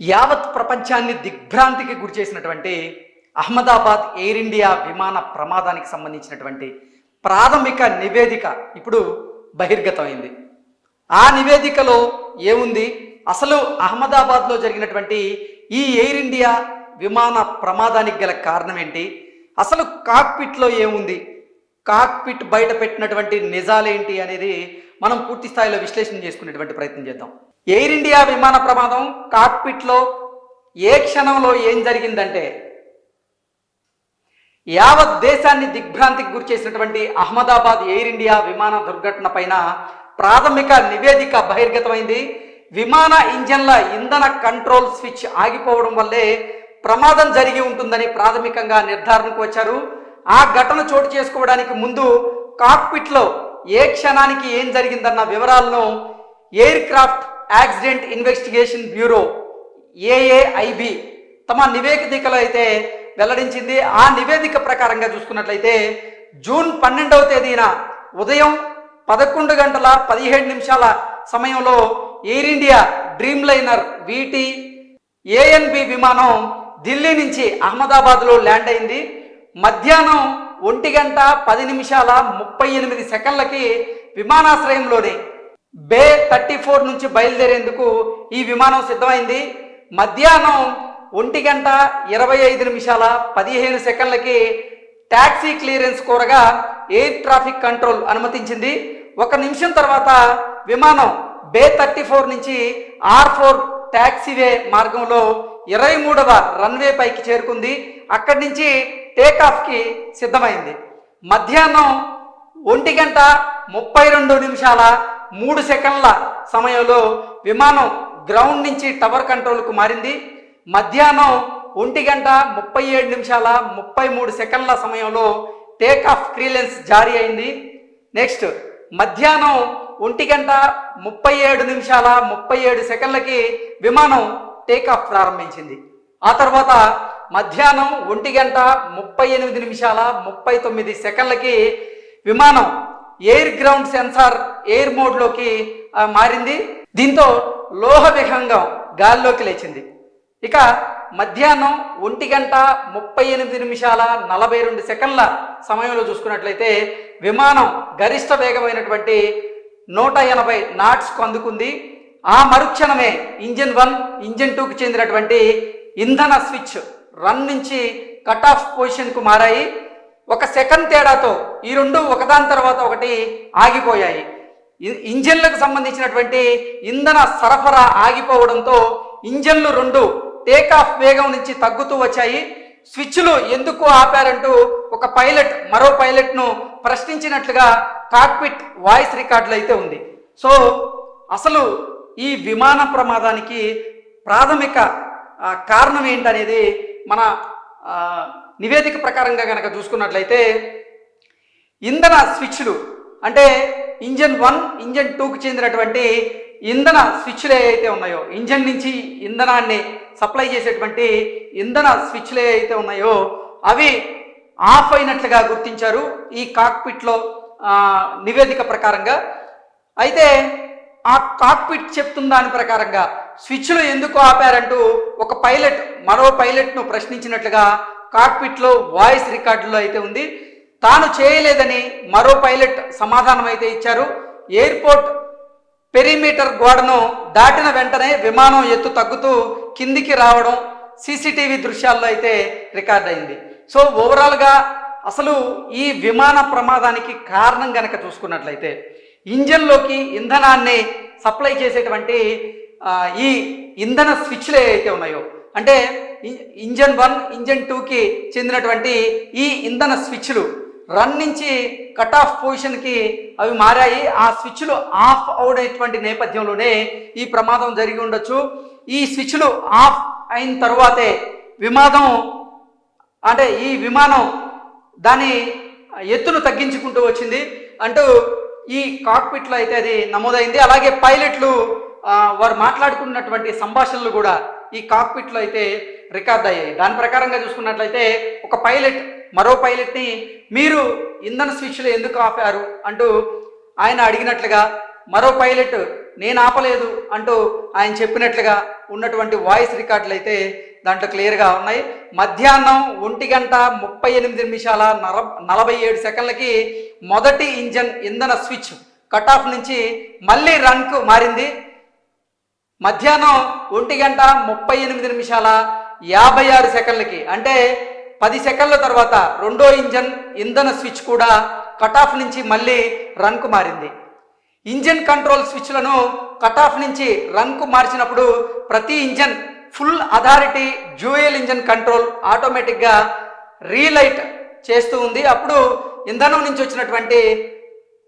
యావత్ ప్రపంచాన్ని దిగ్భ్రాంతికి గురి చేసినటువంటి అహ్మదాబాద్ ఎయిర్ ఇండియా విమాన ప్రమాదానికి సంబంధించినటువంటి ప్రాథమిక నివేదిక ఇప్పుడు బహిర్గతమైంది. ఆ నివేదికలో ఏముంది? అసలు అహ్మదాబాద్లో జరిగినటువంటి ఈ ఎయిర్ ఇండియా విమాన ప్రమాదానికి గల కారణం ఏంటి అసలు కాక్పిట్లో ఏముంది? కాక్పిట్ బయట పెట్టినటువంటి నిజాలేంటి అనేది మనం పూర్తి స్థాయిలో విశ్లేషణ చేసుకునేటువంటి ప్రయత్నం చేద్దాం. ఎయిర్ ఇండియా విమాన ప్రమాదం కాక్పిట్లో ఏ క్షణంలో ఏం జరిగిందంటే యావత్ దేశాన్ని దిగ్భ్రాంతికి గురి చేసినటువంటి అహ్మదాబాద్ ఎయిర్ ఇండియా విమాన దుర్ఘటన పైన ప్రాథమిక నివేదిక బహిర్గతమైంది. విమాన ఇంజన్ల ఇంధన కంట్రోల్ స్విచ్ ఆగిపోవడం వల్లే ప్రమాదం జరిగి ఉంటుందని ప్రాథమికంగా నిర్ధారణకు వచ్చారు. ఆ ఘటన చోటు చేసుకోవడానికి ముందు కాక్పిట్లో ఏ క్షణానికి ఏం జరిగిందన్న వివరాలను aircraft accident investigation bureau AAIB తమ నివేదికలో అయితే వెల్లడించింది. ఆ నివేదిక ప్రకారంగా చూసుకున్నట్లయితే జూన్ పన్నెండవ తేదీన ఉదయం పదకొండు గంటల పదిహేడు నిమిషాల సమయంలో Air India dreamliner VT ANB విమానం ఢిల్లీ నుంచి అహ్మదాబాద్లో ల్యాండ్ అయింది. మధ్యాహ్నం ఒంటి గంట పది నిమిషాల ముప్పై ఎనిమిది సెకండ్లకి విమానాశ్రయంలోని బే థర్టీ ఫోర్ నుంచి బయలుదేరేందుకు ఈ విమానం సిద్ధమైంది. మధ్యాహ్నం ఒంటి గంట ఇరవై ఐదు నిమిషాల పదిహేను సెకండ్లకి ట్యాక్సీ క్లియరెన్స్ కోరగా ఎయిర్ ట్రాఫిక్ కంట్రోల్ అనుమతించింది. ఒక నిమిషం తర్వాత విమానం బే థర్టీ ఫోర్ నుంచి ఆర్ ఫోర్ ట్యాక్సీవే మార్గంలో ఇరవై మూడవ రన్వే పైకి చేరుకుంది. అక్కడి నుంచి టేకాఫ్కి సిద్ధమైంది. మధ్యాహ్నం ఒంటి గంట ముప్పై రెండు నిమిషాల మూడు సెకండ్ల సమయంలో విమానం గ్రౌండ్ నుంచి టవర్ కంట్రోల్కు మారింది. మధ్యాహ్నం ఒంటి గంట ముప్పై ఏడు నిమిషాల ముప్పై మూడు సెకండ్ల సమయంలో టేక్ ఆఫ్ క్రీలెన్స్ జారీ అయింది. నెక్స్ట్ మధ్యాహ్నం ఒంటి గంట ముప్పై ఏడు నిమిషాల ముప్పై ఏడు సెకండ్లకి విమానం టేక్ ఆఫ్ ప్రారంభించింది. ఆ తర్వాత మధ్యాహ్నం ఒంటి గంట ముప్పై ఎనిమిది నిమిషాల ముప్పై తొమ్మిది సెకండ్లకి విమానం ఎయిర్ గ్రౌండ్ సెన్సార్ ఎయిర్ మోడ్లోకి మారింది. దీంతో లోహ విహంగం గాల్లోకి లేచింది. ఇక మధ్యాహ్నం ఒంటి గంట ముప్పై ఎనిమిది నిమిషాల నలభై రెండు సెకండ్ల సమయంలో చూసుకున్నట్లయితే విమానం గరిష్ట వేగమైనటువంటి నూట ఎనభై నాట్స్కు అందుకుంది. ఆ మరుక్షణమే ఇంజిన్ వన్ ఇంజిన్ టూకు చెందినటువంటి ఇంధన స్విచ్ రన్ నుంచి కట్ ఆఫ్ పొజిషన్కు మారాయి. ఒక సెకండ్ తేడాతో ఈ రెండు ఒకదాని తర్వాత ఒకటి ఆగిపోయాయి. ఇంజన్లకు సంబంధించినటువంటి ఇంధన సరఫరా ఆగిపోవడంతో ఇంజన్లు రెండు టేక్ ఆఫ్ వేగం నుంచి తగ్గుతూ వచ్చాయి. స్విచ్లు ఎందుకు ఆపారంటూ ఒక పైలట్ మరో పైలట్ను ప్రశ్నించినట్లుగా కాక్పిట్ వాయిస్ రికార్డులు అయితే ఉంది. సో అసలు ఈ విమాన ప్రమాదానికి ప్రాథమిక కారణం ఏంటనేది మన నివేదిక ప్రకారంగా కనుక చూసుకున్నట్లయితే ఇంధన స్విచ్లు అంటే ఇంజన్ వన్ ఇంజన్ టూకి చెందినటువంటి ఇంధన స్విచ్లు ఏవైతే ఉన్నాయో ఇంజన్ నుంచి ఇంధనాన్ని సప్లై చేసేటువంటి ఇంధన స్విచ్లు ఏవైతే ఉన్నాయో అవి ఆఫ్ అయినట్లుగా గుర్తించారు ఈ కాక్పిట్లో నివేదిక ప్రకారంగా. అయితే ఆ కాక్పిట్ చెప్తున్న దాని ప్రకారంగా స్విచ్లు ఎందుకు ఆపారంటూ ఒక పైలట్ మరో పైలట్ను ప్రశ్నించినట్లుగా కాక్పిట్లో వాయిస్ రికార్డులో అయితే ఉంది. తాను చేయలేదని మరో పైలట్ సమాధానం అయితే ఇచ్చారు. ఎయిర్పోర్ట్ పెరిమీటర్ గోడను దాటిన వెంటనే విమానం ఎత్తు తగ్గుతూ కిందికి రావడం సీసీటీవీ దృశ్యాల్లో అయితే రికార్డ్ అయింది సో ఓవరాల్గా అసలు ఈ విమాన ప్రమాదానికి కారణం గనక చూసుకున్నట్లయితే ఇంజన్లోకి ఇంధనాన్ని సప్లై చేసేటువంటి ఈ ఇంధన స్విచ్లు ఏవైతే ఉన్నాయో అంటే ఇంజన్ వన్ ఇంజన్ టూకి చెందినటువంటి ఈ ఇంధన స్విచ్లు రన్ నుంచి కట్ ఆఫ్ పొజిషన్కి అవి మారాయి. ఆ స్విచ్లు ఆఫ్ అవడేటువంటి నేపథ్యంలోనే ఈ ప్రమాదం జరిగి ఉండొచ్చు. ఈ స్విచ్లు ఆఫ్ అయిన తరువాతే విమానం అంటే ఈ విమానం దాని ఎత్తును తగ్గించుకుంటూ వచ్చింది. అంటూ ఈ కాక్పిట్లో అయితే అది నమోదైంది. అలాగే పైలట్లు వారు మాట్లాడుకున్నటువంటి సంభాషణలు కూడా ఈ కాక్పిట్లో అయితే రికార్డ్ అయ్యాయి. దాని ప్రకారంగా చూసుకున్నట్లయితే ఒక పైలట్ మరో పైలట్ని మీరు ఇంధన స్విచ్లు ఎందుకు ఆపారు అంటూ ఆయన అడిగినట్లుగా మరో పైలట్ నేను ఆపలేదు అంటూ ఆయన చెప్పినట్లుగా ఉన్నటువంటి వాయిస్ రికార్డులు అయితే దాంట్లో క్లియర్గా ఉన్నాయి. మధ్యాహ్నం ఒంటి గంట ముప్పై ఎనిమిది నిమిషాల నర నలభై ఏడు సెకండ్లకి మొదటి ఇంజన్ ఇంధన స్విచ్ కట్ ఆఫ్ నుంచి మళ్ళీ రన్కు మారింది. మధ్యాహ్నం ఒంటి గంట ముప్పై ఎనిమిది నిమిషాల యాభై ఆరు సెకండ్లకి అంటే పది సెకండ్ల తర్వాత రెండో ఇంజన్ ఇంధన స్విచ్ కూడా కట్ ఆఫ్ నుంచి మళ్ళీ రన్కు మారింది. ఇంజన్ కంట్రోల్ స్విచ్లను కట్ ఆఫ్ నుంచి రన్కు మార్చినప్పుడు ప్రతి engine full authority dual engine control ఆటోమేటిక్గా రీలైట్ చేస్తూ ఉంది. అప్పుడు ఇంధనం నుంచి వచ్చినటువంటి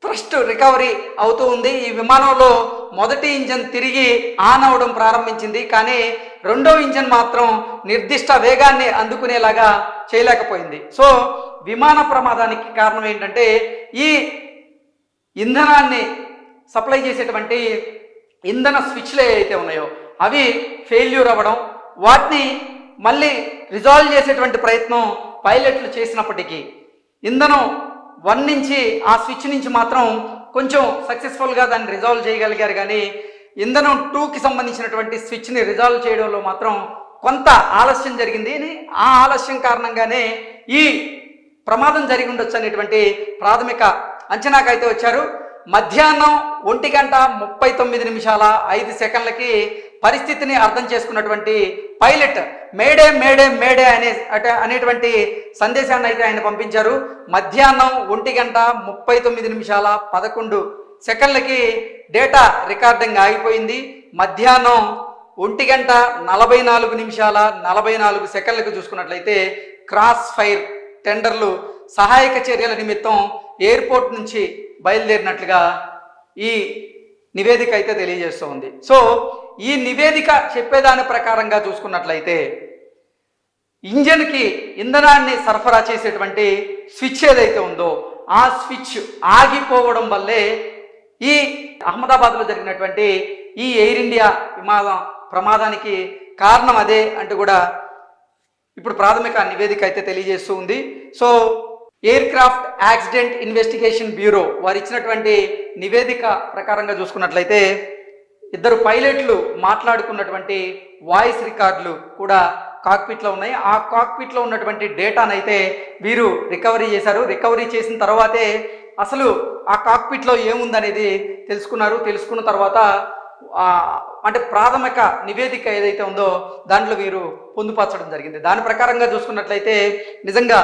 థ్రస్ట్ రికవరీ అవుతూ ఉంది. ఈ విమానంలో మొదటి ఇంజన్ తిరిగి ఆన్ అవడం ప్రారంభించింది. కానీ రెండో ఇంజన్ మాత్రం నిర్దిష్ట వేగాన్ని అందుకునేలాగా చేయలేకపోయింది. సో విమాన ప్రమాదానికి కారణం ఏంటంటే ఈ ఇంధనాన్ని సప్లై చేసేటువంటి ఇంధన స్విచ్లు ఏవైతే ఉన్నాయో అవి ఫెయిల్యూర్ అవ్వడం వాటిని మళ్ళీ రిజాల్వ్ చేసేటువంటి ప్రయత్నం పైలట్లు చేసినప్పటికీ ఇంధనం వన్ నుంచి ఆ స్విచ్ నుంచి మాత్రం కొంచెం సక్సెస్ఫుల్గా దాన్ని రిజాల్వ్ చేయగలిగారు. కానీ ఇంధనం టూకి సంబంధించినటువంటి స్విచ్ని రిజాల్వ్ చేయడంలో మాత్రం కొంత ఆలస్యం జరిగింది. అని ఆ ఆలస్యం కారణంగానే ఈ ప్రమాదం జరిగి ఉండొచ్చు అనేటువంటి ప్రాథమిక అంచనాకైతే వచ్చారు. మధ్యాహ్నం ఒంటి గంట ముప్పై తొమ్మిది నిమిషాల ఐదు సెకండ్లకి పరిస్థితిని అర్థం చేసుకున్నటువంటి పైలట్ మేడే మేడే మేడే అనే అనేటువంటి సందేశాన్ని అయితే ఆయన పంపించారు. మధ్యాహ్నం ఒంటి గంట ముప్పై తొమ్మిది నిమిషాల పదకొండు సెకండ్లకి డేటా రికార్డింగ్ ఆగిపోయింది. మధ్యాహ్నం ఒంటి గంట నలభై నాలుగు నిమిషాల నలభై నాలుగు సెకండ్లకు చూసుకున్నట్లయితే క్రాస్ ఫైర్ టెండర్లు సహాయక చర్యల నిమిత్తం ఎయిర్పోర్ట్ నుంచి బయలుదేరినట్లుగా ఈ నివేదిక అయితే తెలియజేస్తూ ఉంది. సో ఈ నివేదిక చెప్పేదాని ప్రకారంగా చూసుకున్నట్లయితే ఇంజన్కి ఇంధనాన్ని సరఫరా చేసేటువంటి స్విచ్ ఏదైతే ఉందో ఆ స్విచ్ ఆగిపోవడం వల్లే ఈ అహ్మదాబాద్లో జరిగినటువంటి ఈ ఎయిర్ ఇండియా విమానం ప్రమాదానికి కారణం అదే అంటూ కూడా ఇప్పుడు ప్రాథమిక నివేదిక అయితే తెలియజేస్తూ ఉంది. So aircraft accident investigation bureau వారు ఇచ్చినటువంటి నివేదిక ప్రకారంగా చూసుకున్నట్లయితే ఇద్దరు పైలట్లు మాట్లాడుకున్నటువంటి వాయిస్ రికార్డులు కూడా కాక్పిట్లో ఉన్నాయి. ఆ కాక్పిట్లో ఉన్నటువంటి డేటానైతే వీరు రికవరీ చేశారు. రికవరీ చేసిన తర్వాతే అసలు ఆ కాక్పిట్లో ఏముందనేది తెలుసుకున్నారు. తెలుసుకున్న తర్వాత అంటే ప్రాథమిక నివేదిక ఏదైతే ఉందో దాంట్లో వీరు పొందుపరచడం జరిగింది. దాని ప్రకారంగా చూసుకున్నట్లయితే నిజంగా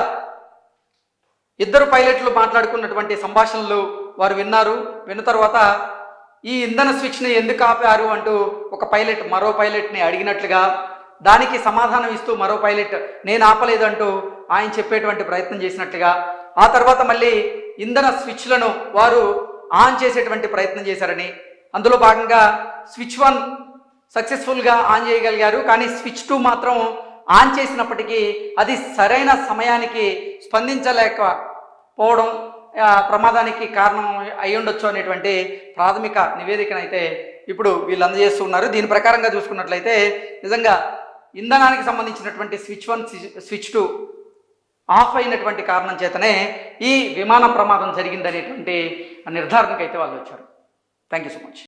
ఇద్దరు పైలట్లు మాట్లాడుకున్నటువంటి సంభాషణలు వారు విన్నారు. విన్న తర్వాత ఈ ఇంధన స్విచ్ని ఎందుకు ఆపారు అంటూ ఒక పైలట్ మరో పైలట్ని అడిగినట్లుగా దానికి సమాధానం ఇస్తూ మరో పైలట్ నేను ఆపలేదు అంటూ ఆయన చెప్పేటువంటి ప్రయత్నం చేసినట్లుగా ఆ తర్వాత మళ్ళీ ఇంధన స్విచ్లను వారు ఆన్ చేసేటువంటి ప్రయత్నం చేశారని. అందులో భాగంగా స్విచ్ వన్ సక్సెస్ఫుల్గా ఆన్ చేయగలిగారు. కానీ స్విచ్ టూ మాత్రం ఆన్ చేసినప్పటికీ అది సరైన సమయానికి స్పందించలేకపోవడం ప్రమాదానికి కారణం అయి ఉండొచ్చు అనేటువంటి ప్రాథమిక నివేదికనైతే అయితే ఇప్పుడు వీళ్ళు అందజేస్తున్నారు దీని ప్రకారంగా చూసుకున్నట్లయితే నిజంగా ఇంధనానికి సంబంధించినటువంటి switch one switch two off అయినటువంటి కారణం చేతనే ఈ విమాన ప్రమాదం జరిగిందనేటువంటి నిర్ధారణకైతే వాళ్ళు వచ్చారు. Thank you so much.